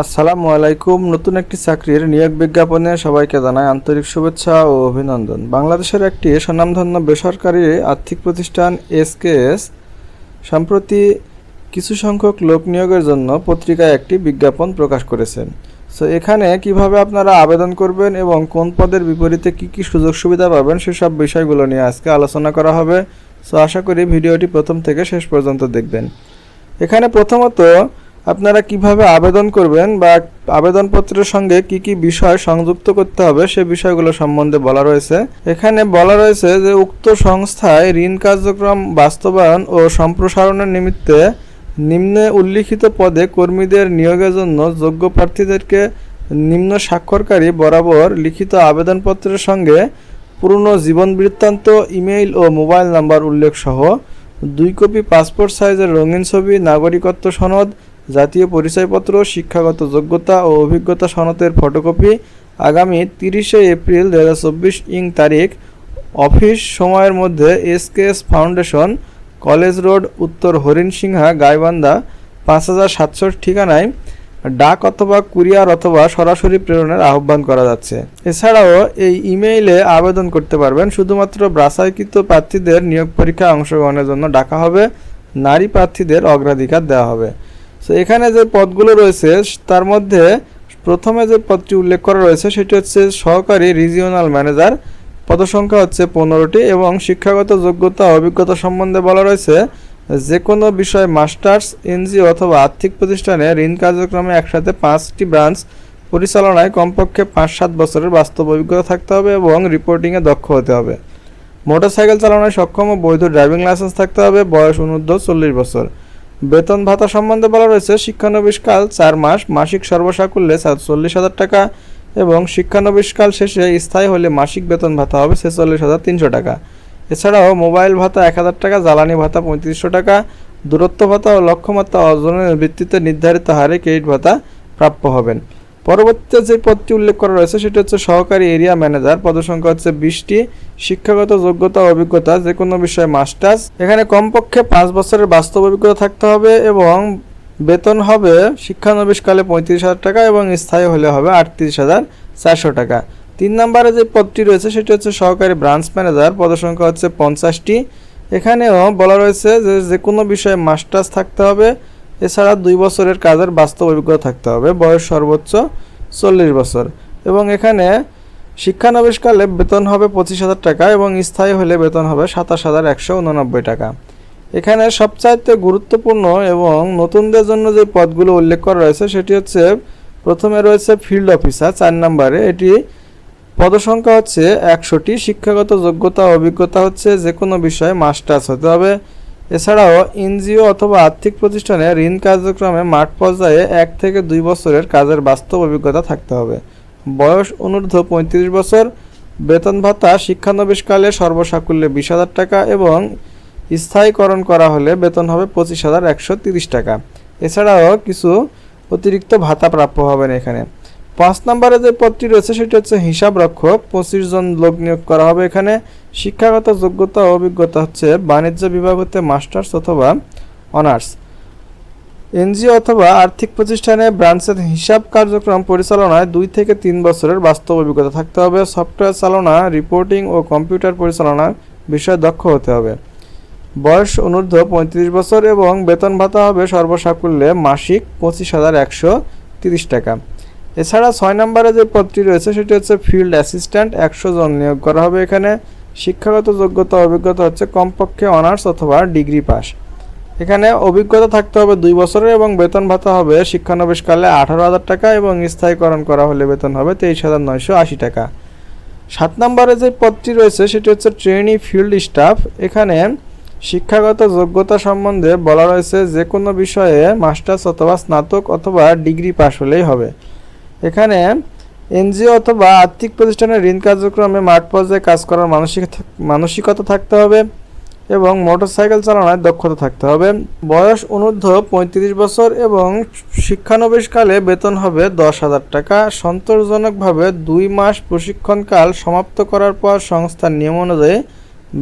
আসসালামু আলাইকুম। নতুন একটি চাকরির নিয়োগ বিজ্ঞাপনে সবাইকে জানাই আন্তরিক শুভেচ্ছা ও অভিনন্দন। বাংলাদেশের একটি স্বনামধন্য বেসরকারি আর্থিক প্রতিষ্ঠান এসকেএস সম্প্রতি কিছু সংখ্যক লোক নিয়োগের জন্য পত্রিকায় একটি বিজ্ঞাপন প্রকাশ করেছেন। সো এখানে কীভাবে আপনারা আবেদন করবেন এবং কোন পদের বিপরীতে কি কি সুযোগ সুবিধা পাবেন সেসব বিষয়গুলো নিয়ে আজকে আলোচনা করা হবে। সো আশা করি ভিডিওটি প্রথম থেকে শেষ পর্যন্ত দেখবেন। এখানে প্রথমত আপনারা কীভাবে আবেদন করবেন বা আবেদনপত্রের সঙ্গে কি কি বিষয় সংযুক্ত করতে হবে সে বিষয়গুলো সম্বন্ধে বলা রয়েছে। এখানে বলা রয়েছে যে উক্ত সংস্থায় ঋণ কার্যক্রম বাস্তবায়ন ও সম্প্রসারণের নিমিত্তে নিম্নে উল্লিখিত পদে কর্মীদের নিয়োগের জন্য যোগ্য প্রার্থীদেরকে নিম্ন স্বাক্ষরকারী বরাবর লিখিত আবেদনপত্রের সঙ্গে পুরনো জীবন বৃত্তান্ত, ইমেইল ও মোবাইল নাম্বার উল্লেখ সহ দুই কপি পাসপোর্ট সাইজের রঙিন ছবি, নাগরিকত্ব সনদ জাতীয় পরিচয়পত্র, শিক্ষাগত যোগ্যতা ও অভিজ্ঞতা সনদের ফটোকপি আগামী তিরিশে এপ্রিল দু হাজার চব্বিশ ইং তারিখ অফিস সময়ের মধ্যে এসকেএস ফাউন্ডেশন, কলেজ রোড, উত্তর হরিণসিংহা, গাইবান্ধা, পাঁচ হাজার সাতশো ঠিকানায় ডাক অথবা কুরিয়ার অথবা সরাসরি প্রেরণের আহ্বান করা যাচ্ছে। এছাড়াও এই ইমেইলে আবেদন করতে পারবেন। শুধুমাত্র ব্রাসাইকৃত প্রার্থীদের নিয়োগ পরীক্ষায় অংশগ্রহণের জন্য ডাকা হবে। নারী প্রার্থীদের অগ্রাধিকার দেওয়া হবে। সো এখানে যে পদগুলো রয়েছে, তার মধ্যে প্রথমে যে পদটি উল্লেখ করা রয়েছে, সেটি হচ্ছে সহকারী রিজিওনাল ম্যানেজার। পদসংখ্যা হচ্ছে পনেরোটি এবং শিক্ষাগত যোগ্যতা অভিজ্ঞতা সম্বন্ধে বলা রয়েছে যে কোনো বিষয়ে মাস্টার্স, এনজিও অথবা আর্থিক প্রতিষ্ঠানে ঋণ কার্যক্রমে একসাথে পাঁচটি ব্রাঞ্চ পরিচালনায় কমপক্ষে পাঁচ সাত বছরের বাস্তব অভিজ্ঞতা থাকতে হবে এবং রিপোর্টিংয়ে দক্ষ হতে হবে। মোটরসাইকেল চালানোয় সক্ষম ও বৈধ ড্রাইভিং লাইসেন্স থাকতে হবে, বয়স অনুর্ধ্ব চল্লিশ বছর। বেতন ভাতা সম্বন্ধে বলা রয়েছে শিক্ষানবিশকাল চার মাস, মাসিক সর্বসাকুল্যে চল্লিশ হাজার টাকা এবং শিক্ষানবিশকাল শেষে স্থায়ী হলে মাসিক বেতন ভাতা হবে ছেচল্লিশ হাজার তিনশো টাকা। এছাড়াও মোবাইল ভাতা এক হাজার টাকা, জ্বালানি ভাতা পঁয়ত্রিশশো টাকা, দূরত্ব ভাতা ও লক্ষ্যমাত্রা অর্জনের ভিত্তিতে নির্ধারিত হারে ক্রেডিট ভাতা প্রাপ্য হবেন। পরবর্তীতে যে পদটি উল্লেখ করা রয়েছে, সেটি হচ্ছে সহকারী এরিয়া ম্যানেজার। পদসংখ্যা হচ্ছে বিশটি। শিক্ষাগত যোগ্যতা অভিজ্ঞতা, যে কোনো বিষয়ে মাস্টার্স। এখানে কমপক্ষে পাঁচ বছরের বাস্তব অভিজ্ঞতা থাকতে হবে এবং বেতন হবে শিক্ষানবিশকালে পঁয়ত্রিশ হাজার টাকা এবং স্থায়ী হলে হবে আটত্রিশ হাজার চারশো টাকা। তিন নম্বরে যে পদটি রয়েছে, সেটি হচ্ছে সহকারী ব্রাঞ্চ ম্যানেজার। পদসংখ্যা হচ্ছে পঞ্চাশটি। এখানেও বলা রয়েছে যে যে কোনো বিষয়ে মাস্টার্স থাকতে হবে। এছাড়া দুই বছরের কাজের বাস্তব অভিজ্ঞতা থাকতে হবে। বয়স সর্বোচ্চ চল্লিশ বছর। এবং এখানে শিক্ষানবিশকালে বেতন হবে পঁচিশ হাজার টাকা এবং স্থায়ী হলে বেতন হবে সাতাশ হাজার একশো উননব্বই টাকা। এখানে সবচাইতে গুরুত্বপূর্ণ এবং নতুনদের জন্য যে পদগুলো উল্লেখ করা রয়েছে, সেটি হচ্ছে প্রথমে রয়েছে ফিল্ড অফিসার চার নম্বরে। এটি পদসংখ্যা হচ্ছে একশোটি। শিক্ষাগত যোগ্যতা অভিজ্ঞতা হচ্ছে যে কোনো বিষয়ে মাস্টার্স হতে হবে। এছাড়াও এনজিও অথবা আর্থিক প্রতিষ্ঠানে ঋণ কার্যক্রমে মাঠ পর্যায়ে এক থেকে দুই বছরের কাজের বাস্তব অভিজ্ঞতা থাকতে হবে। বয়স অনূর্ধ্ব পঁয়ত্রিশ বছর, বেতন ভাতা শিক্ষানবিশকালে সর্বসাকুল্যে বিশ হাজার টাকা এবং স্থায়ীকরণ করা হলে বেতন হবে পঁচিশ হাজার একশো তিরিশ টাকা। এছাড়াও কিছু অতিরিক্ত ভাতা প্রাপ্য হবেন এখানে। পাঁচ নম্বরে যে পদটি রয়েছে, সেটি হচ্ছে হিসাব রক্ষক। পঁচিশ জন লোক নিয়োগ করা হবে এখানে। শিক্ষাগত যোগ্যতা অভিজ্ঞতা হচ্ছে বাণিজ্য বিভাগ হতে মাস্টার্স অথবা অনার্স। এনজিও অথবা আর্থিক প্রতিষ্ঠানে ব্রাঞ্চের হিসাব কার্যক্রম পরিচালনায় দুই থেকে তিন বছরের বাস্তব অভিজ্ঞতা থাকতে হবে। সফটওয়্যার চালনা, রিপোর্টিং ও কম্পিউটার পরিচালনা বিষয়ে দক্ষ হতে হবে। বয়স অনূর্ধ্ব পঁয়ত্রিশ বছর এবং বেতন ভাতা হবে সর্বসাকুল্যে মাসিক পঁচিশ হাজার একশো তিরিশ টাকা। এছাড়া ছয় নম্বরে যে পদটি রয়েছে, সেটি হচ্ছে ফিল্ড অ্যাসিস্ট্যান্ট একশো জন নিয়োগ করা হবে এখানে। শিক্ষাগত যোগ্যতা, অভিজ্ঞতা হচ্ছে কমপক্ষে অনার্স অথবা ডিগ্রি পাস। এখানে অভিজ্ঞতা থাকতে হবে দুই বছরের এবং বেতন ভাতা হবে শিক্ষানবিশকালে আঠারো হাজার টাকা এবং স্থায়ীকরণ করা হলে বেতন হবে তেইশ হাজার নয়শো আশি টাকা। সাত নম্বরে যে পদটি রয়েছে, সেটি হচ্ছে ট্রেনি ফিল্ড স্টাফ এখানে শিক্ষাগত যোগ্যতা সম্বন্ধে বলা রয়েছে যে কোনো বিষয়ে মাস্টার্স অথবা স্নাতক অথবা ডিগ্রি পাশ হলেই হবে। এখানে এনজিও অথবা আর্থিক প্রতিষ্ঠানের ঋণ কার্যক্রমে মাঠ পর্যায়ে কাজ করার মানসিক মানসিকতা থাকতে হবে এবং মোটরসাইকেল চালানোর দক্ষতা থাকতে হবে। বয়স অনূর্ধ্ব পঁয়ত্রিশ বছর এবং শিক্ষানবিশকালে বেতন হবে দশ হাজার টাকা। সন্তোষজনকভাবে দুই মাস প্রশিক্ষণকাল সমাপ্ত করার পর সংস্থার নিয়ম অনুযায়ী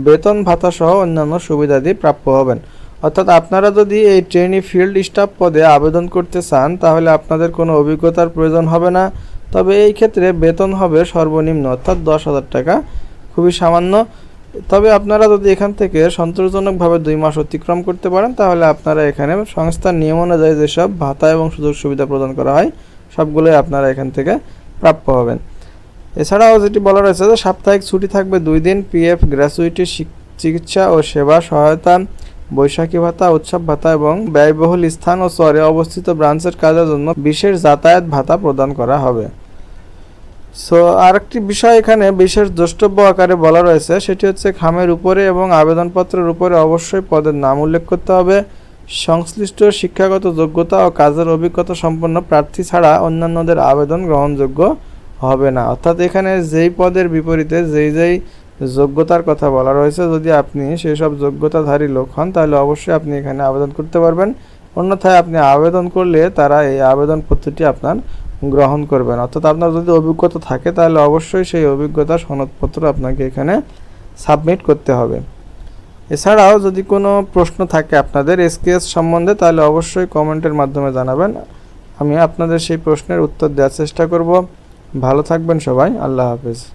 বেতন ভাতা সহ অন্যান্য সুবিধাদি প্রাপ্য হবেন। অর্থাৎ আপনারা যদি এই ট্রেনি ফিল্ড স্টাফ পদে আবেদন করতে চান, তাহলে আপনাদের কোনো অভিজ্ঞতার প্রয়োজন হবে না। তবে এই ক্ষেত্রে বেতন হবে সর্বনিম্ন, অর্থাৎ দশ হাজার টাকা, খুবই সামান্য। তবে আপনারা যদি এখান থেকে সন্তোষজনকভাবে দুই মাস অতিক্রম করতে পারেন, তাহলে আপনারা এখানে সংস্থার নিয়ম অনুযায়ী যেসব ভাতা এবং সুযোগ সুবিধা প্রদান করা হয়, সবগুলোই আপনারা এখান থেকে প্রাপ্য হবেন। এছাড়াও যেটি বলা রয়েছে যে সাপ্তাহিক ছুটি থাকবে দুই দিন পিএফ গ্র্যাচুইটি চিকিৎসা ও সেবা সহায়তা। বৈশাখী ভাতা, উৎসব ভাতা এবং ব্যয়বহুল স্থান ও চরে অবস্থিত ব্রাঞ্চের কাজের জন্য বিশেষ যাতায়াত ভাতা প্রদান করা হবে। সো, আরেকটি বিষয় এখানে বিশেষ দ্রষ্টব্য আকারে বলা রয়েছে, সেটি হচ্ছে খামের উপরে এবং আবেদনপত্রের উপরে অবশ্যই পদের নাম উল্লেখ করতে হবে। সংশ্লিষ্ট শিক্ষাগত যোগ্যতা ও কাজের অভিজ্ঞতা সম্পন্ন প্রার্থী ছাড়া অন্যান্যদের আবেদন গ্রহণযোগ্য হবে না। অর্থাৎ এখানে যেই পদের বিপরীতে যেই যেই যোগ্যতার কথা বলা রয়েছে। যদি আপনি সেই সব যোগ্যতাধারী লোক হন, তাহলে অবশ্যই আপনি এখানে আবেদন করতে পারবেন। অন্যথায় আপনি আবেদন করলে তারা এই আবেদন আবেদনপত্রটি আপনার গ্রহণ করবেন। অর্থাৎ আপনার যদি অভিজ্ঞতা থাকে, তাহলে অবশ্যই সেই অভিজ্ঞতা সনদপত্র আপনাকে এখানে সাবমিট করতে হবে। এছাড়াও যদি কোনো প্রশ্ন থাকে আপনাদের এসকেএস সম্বন্ধে, তাহলে অবশ্যই কমেন্টের মাধ্যমে জানাবেন। আমি আপনাদের সেই প্রশ্নের উত্তর দেওয়ার চেষ্টা করব। ভালো থাকবেন সবাই। আল্লাহ হাফেজ।